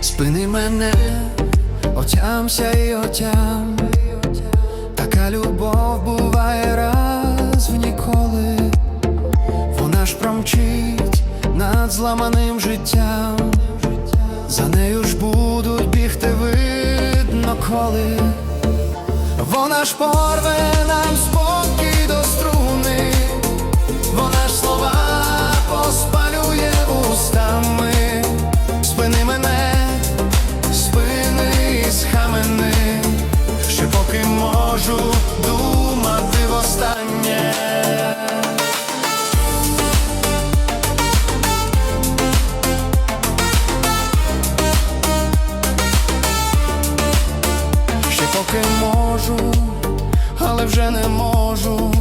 Спини мене, отямся і отям. Така любов буває раз в ніколи. Вона ж промчить над зламаним життям. За нею ж будуть бігти видно коли. Вона ж порве нам спокій можу думати востаннє. Ще поки можу, але вже не можу.